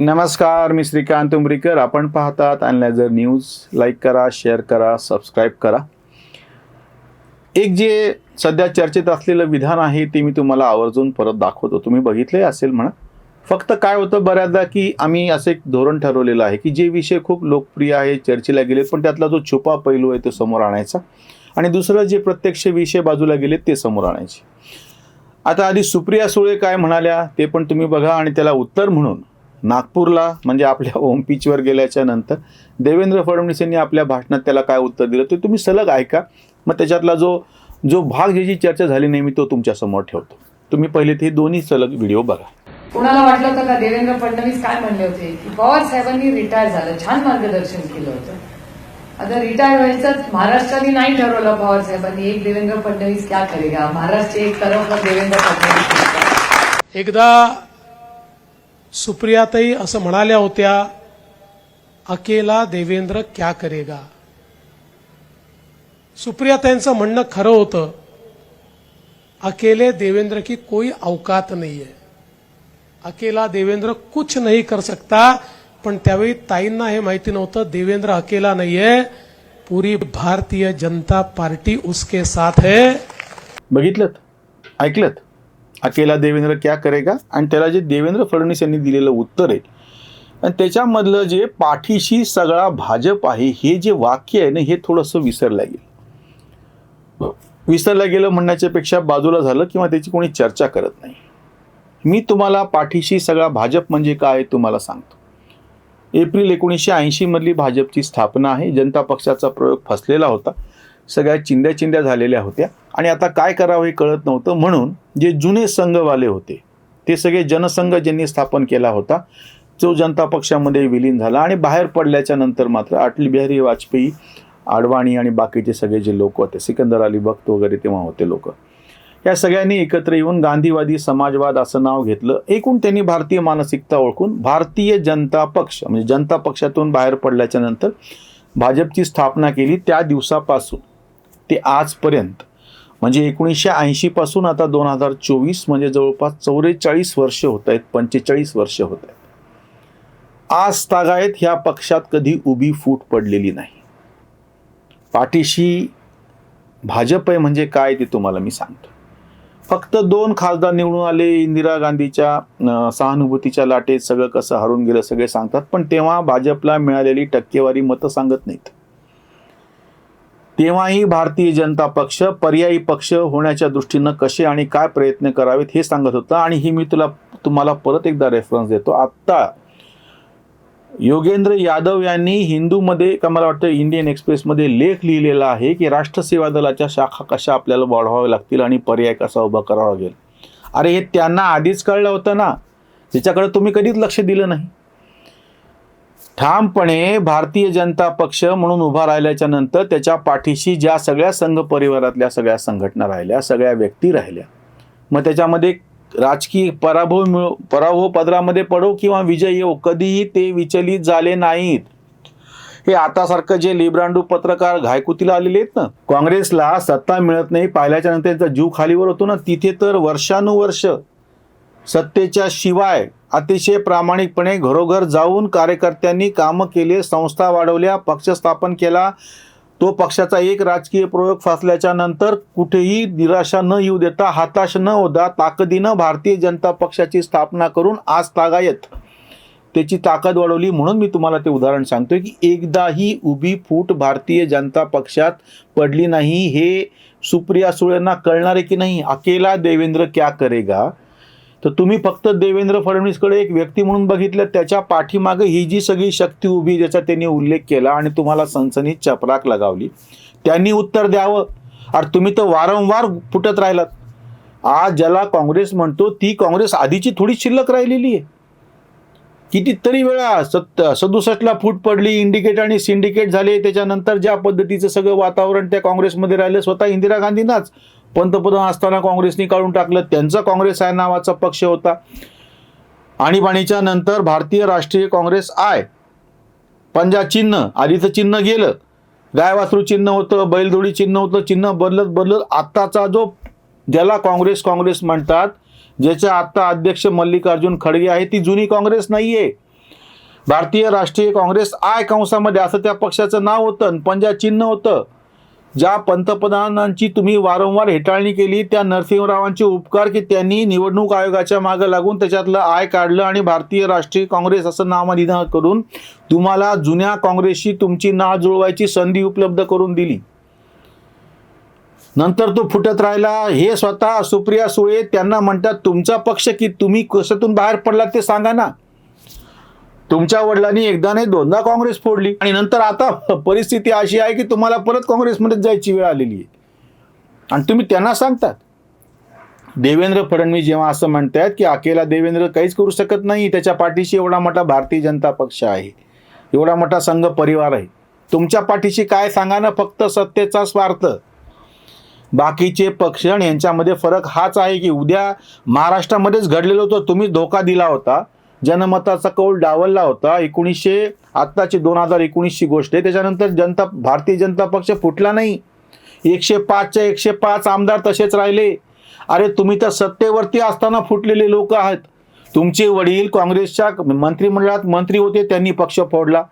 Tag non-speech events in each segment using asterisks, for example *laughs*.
नमस्कार मी श्रीकांत उमरीकर. आपण पाहतात अनलायझर न्यूज. लाईक करा शेअर करा सबस्क्राईब करा. एक जे सध्या चर्चेत असलेलं विधान आहे ते मी तुम्हाला आवर्जून परत दाखवतो. तुम्ही बघितले असेल म्हणा. फक्त काय होतं बऱ्याचदा की आम्ही असं एक धोरण ठरवलेलं आहे की जे विषय खूप लोकप्रिय आहे चर्चेला गेलेत पण त्यातला जो छुपा पैलू आहे तो समोर आणायचा. आणि दुसरं जे प्रत्यक्ष विषय बाजूला गेले ते समोर आणायचे. आता आधी सुप्रिया सुळे काय म्हणाल्या ते पण तुम्ही बघा आणि त्याला उत्तर म्हणून. नागपूरला म्हणजे आपल्या *laughs* ओम पिचवर गेल्याच्यानंतर देवेंद्र फडणवीस यांनी आपल्या भाषणात त्याला काय उत्तर दिलं ते तुम्ही सलग ऐका. मग त्याच्यातला जो जो भाग ज्याची चर्चा झाली नाही मी तो तुमच्यासमोर ठेवतो. तुम्ही पहिले ते दोन्ही सलग व्हिडिओ बघा. कुणाला वाटलं होतं का देवेंद्र फडणवीस काय म्हणले होते? की पवार साहेबांनी रिटायर झालं छान मार्गदर्शन केलं होतं. आता रिटायर व्हायचं महाराष्ट्राने नाही ठरवलं पवार साहेबांनी. एक देवेंद्र फडणवीस क्या करेगा? महाराष्ट्र एक तरफ देवेंद्र फडणवीस. एकदा सुप्रियाताई असं म्हणाल्या होत्या अकेला देवेंद्र क्या करेगा? सुप्रियाताईंचं म्हणणं खरं होतं अकेले देवेंद्र की कोई अवकात नहीं है अकेला देवेंद्र कुछ नहीं कर सकता पण त्यावेळी ताईंना हे माहिती नव्हतं देवेंद्र अकेला नाहीये. पुरी भारतीय जनता पार्टी उसके साथ है. बघितलं ऐकलं अकेला देवेंद्र क्या करेगा? आणि त्याला जे देवेंद्र फडणवीस यांनी दिलेलं उत्तर आहे आणि त्याच्यामधलं जे पाठीशी सगळा भाजप आहे हे जे वाक्य आहे ना हे थोडंसं विसरलं गेलं. विसरलं गेलं म्हणण्याच्या पेक्षा बाजूला झालं किंवा त्याची कोणी चर्चा करत नाही. मी तुम्हाला पाठीशी सगळा भाजप म्हणजे काय तुम्हाला सांगतो. एप्रिल एकोणीसशे ऐंशीमधली भाजपची स्थापना आहे जनता पक्षाचा प्रयोग फसलेला होता सगळ्या चिंध्या चिंध्या झालेल्या होत्या आणि आता काय करावं हे कळत नव्हतं म्हणून जे जुने संघवाले होते ते सगळे जनसंघ ज्यांनी स्थापन केला होता जो जनता पक्षामध्ये विलीन झाला आणि बाहेर पडल्याच्या नंतर मात्र अटल बिहारी वाजपेयी आडवाणी आणि बाकीचे सगळे जे लोक होते सिकंदर अली भक्त वगैरे तेव्हा होते लोक या सगळ्यांनी एकत्र येऊन गांधीवादी समाजवाद असं नाव घेतलं. एकूण त्यांनी भारतीय मानसिकता ओळखून भारतीय जनता पक्ष म्हणजे जनता पक्षातून बाहेर पडल्याच्या नंतर भाजपची स्थापना केली त्या दिवसापासून ते आजपर्यंत. म्हणजे एकोणीसशे ऐंशी पासून आता दोन हजार चोवीस म्हणजे जवळपास चौवेचाळीस वर्ष होत आहेत पंचेचाळीस वर्ष होत आहेत. आज तागायत ह्या पक्षात कधी उभी फूट पडलेली नाही. पाठीशी भाजप आहे म्हणजे काय ते तुम्हाला मी सांगतो. फक्त दोन खासदार निवडून आले इंदिरा गांधीच्या सहानुभूतीच्या लाटेत सगळं कसं हरून गेलं सगळे सांगतात पण तेव्हा भाजपला मिळालेली टक्केवारी मतं सांगत नाहीत. तेव्हाही भारतीय जनता पक्ष पर्यायी पक्ष होण्याच्या दृष्टीनं कसे आणि काय प्रयत्न करावेत हे सांगत होतं. आणि ही मी तुला तुम्हाला परत एकदा रेफरन्स देतो. आत्ता योगेंद्र यादव यांनी हिंदूमध्ये का मला वाटतं इंडियन एक्सप्रेसमध्ये लेख लिहिलेला आहे की राष्ट्र सेवा दलाच्या शाखा कशा आपल्याला वाढवाव्या लागतील आणि पर्याय कसा उभा करावा लागेल. अरे हे त्यांना आधीच कळलं होतं ना. त्याच्याकडे तुम्ही कधीच लक्ष दिलं नाही. ठामपणे भारतीय जनता पक्ष म्हणून उभा राहिल्याच्या नंतर त्याच्या पाठीशी ज्या सगळ्या संघ परिवारातल्या सगळ्या संघटना राहिल्या सगळ्या व्यक्ती राहिल्या मग त्याच्यामध्ये राजकीय पराभव मिळो पराभव पदरामध्ये पडो किंवा विजय येऊ कधीही ते विचलित झाले नाहीत. हे आतासारखं जे लिब्रांडू पत्रकार घायकुतीला आलेले आहेत ना काँग्रेसला सत्ता मिळत नाही पाहिल्याच्या नंतर त्यांचा जीव खालीवर होतो ना तिथे तर वर्षानुवर्ष सत्तेच्या शिवाय अतिशय प्रामाणिकपणे घरोघर जाऊन कार्यकर्त्यांनी कामं केले संस्था वाढवल्या पक्ष स्थापन केला. तो पक्षाचा एक राजकीय प्रयोग फासल्याच्या नंतर कुठेही निराशा न येऊ देता हताश न होता ताकदीनं भारतीय जनता पक्षाची स्थापना करून आज तागायत. त्याची ताकद वाढवली म्हणून मी तुम्हाला ते उदाहरण सांगतोय की एकदाही उभी फूट भारतीय जनता पक्षात पडली नाही हे सुप्रिया सुळेंना कळणार आहे की नाही? अकेला देवेंद्र क्या करेगा? तर तुम्ही फक्त देवेंद्र फडणवीसकडे एक व्यक्ती म्हणून बघितलं त्याच्या पाठीमागे ही जी सगळी शक्ती उभी ज्याचा त्यांनी उल्लेख केला आणि तुम्हाला सनसनीत चपराक लगावली. त्यांनी उत्तर द्यावं. अरे तुम्ही तर वारंवार फुटत राहिलात. आज ज्याला काँग्रेस म्हणतो ती काँग्रेस आधीची थोडी शिल्लक राहिलेली आहे. कितीतरी वेळा सत्त सदुसष्टला फूट पडली इंडिकेट आणि सिंडिकेट झाले त्याच्यानंतर ज्या पद्धतीचं सगळं वातावरण त्या काँग्रेसमध्ये राहिलं स्वतः इंदिरा गांधींनाच. पंतप्रधान असताना काँग्रेसने काढून टाकलं त्यांचा काँग्रेस आहे नावाचा पक्ष होता. आणीबाणीच्या नंतर भारतीय राष्ट्रीय काँग्रेस आय. पंजा चिन्ह आधीचं चिन्ह गेलं. गाय वासरू चिन्ह होतं बैलजोडी चिन्ह होतं चिन्ह बदलत बदलत आत्ताचा जो ज्याला काँग्रेस काँग्रेस म्हणतात ज्याचे आत्ता अध्यक्ष मल्लिकार्जुन खडगे आहे ती जुनी काँग्रेस नाही आहे भारतीय राष्ट्रीय काँग्रेस आय कंसामध्ये असं त्या पक्षाचं नाव होतं आणि पंजा चिन्ह होतं. ज्या पंतप्रधानांची तुम्ही वारंवार हेटाळणी केली त्या नरसिंहरावांचे उपकार की त्यांनी निवडणूक आयोगाच्या मागे लागून त्याच्यातलं आय काढलं आणि भारतीय राष्ट्रीय काँग्रेस असं नामनिधान करून तुम्हाला जुन्या काँग्रेसशी तुमची नाळ जुळवायची संधी उपलब्ध करून दिली. नंतर तो फुटत राहिला. हे स्वतः सुप्रिया सुळे त्यांना म्हणतात तुमचा पक्ष की तुम्ही कशातून बाहेर पडलात ते सांगा ना. तुमच्या वडिलांनी एकदा नाही दोनदा काँग्रेस फोडली. आणि नंतर आता *laughs* परिस्थिती अशी आहे की तुम्हाला परत काँग्रेसमध्ये जायची वेळ आलेली आहे. आणि तुम्ही त्यांना सांगतात. देवेंद्र फडणवीस जेव्हा असं म्हणतात की अकेला देवेंद्र काहीच करू शकत नाही त्याच्या पाठीशी एवढा मोठा भारतीय जनता पक्ष आहे. एवढा मोठा संघ परिवार आहे. तुमच्या पाठीशी काय सांगा ना फक्त सत्तेचा स्वार्थ. बाकीचे पक्ष यांच्यामध्ये फरक हाच आहे की उद्या महाराष्ट्रामध्येच घडलेलो होतो तुम्ही धोका दिला होता. जनमताचा कौल डावलला होता. एकोणीसशे आत्ताची दोन हजार एकोणीसची गोष्ट आहे. त्याच्यानंतर जनता भारतीय जनता पक्ष फुटला नाही. एकशे पाचच्या एकशे पाच आमदार तसेच राहिले. अरे तुम्ही तर सत्तेवरती असताना फुटलेले लोक आहेत. तुमचे वडील काँग्रेसच्या मंत्रिमंडळात मंत्री होते त्यांनी पक्ष फोडला.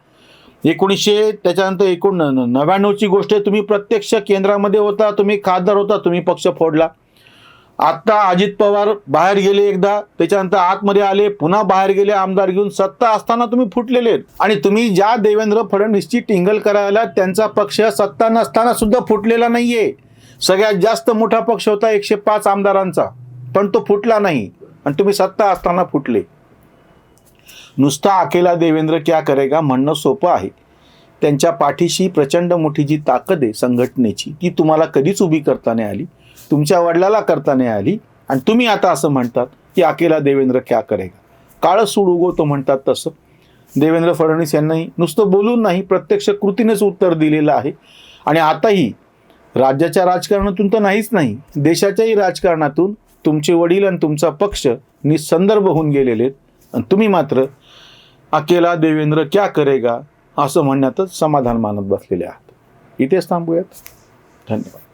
एकोणीसशे त्याच्यानंतर एकूण नव्याण्णवची गोष्ट आहे. तुम्ही प्रत्यक्ष केंद्रामध्ये होता तुम्ही खासदार होता तुम्ही पक्ष फोडला. आत्ता अजित पवार बाहेर गेले एकदा त्याच्यानंतर आतमध्ये आले पुन्हा बाहेर गेले आमदार घेऊन सत्ता असताना तुम्ही फुटलेले आहेत. आणि तुम्ही ज्या देवेंद्र फडणवीसची टिंगल करायला त्यांचा पक्ष सत्ता नसताना सुद्धा फुटलेला नाहीये. सगळ्यात जास्त मोठा पक्ष होता एकशे पाच आमदारांचा. पण तो फुटला नाही. आणि तुम्ही सत्ता असताना फुटले. नुसता अकेला देवेंद्र क्या करेगा म्हणणं सोपं आहे. त्यांच्या पाठीशी प्रचंड मोठी जी ताकद आहे संघटनेची ती तुम्हाला कधीच उभी करता नाही आली. तुमच्या वडिलाला करता नाही आली. आणि तुम्ही आता असं म्हणतात की अकेला देवेंद्र क्या करेगा? काळं सूड उगवतो म्हणतात तसं. देवेंद्र फडणवीस यांनाही नुसतं बोलून नाही प्रत्यक्ष कृतीनेच उत्तर दिलेलं आहे. आणि आताही राज्याच्या राजकारणातून तर नाहीच नाही देशाच्याही राजकारणातून तुमचे वडील आणि तुमचा पक्ष निसंदर्भ होऊन गेलेले आहेत. आणि तुम्ही मात्र अकेला देवेंद्र क्या करेगा? असं म्हणण्यातच समाधान मानत बसलेले आहात. इथेच थांबूयात. धन्यवाद.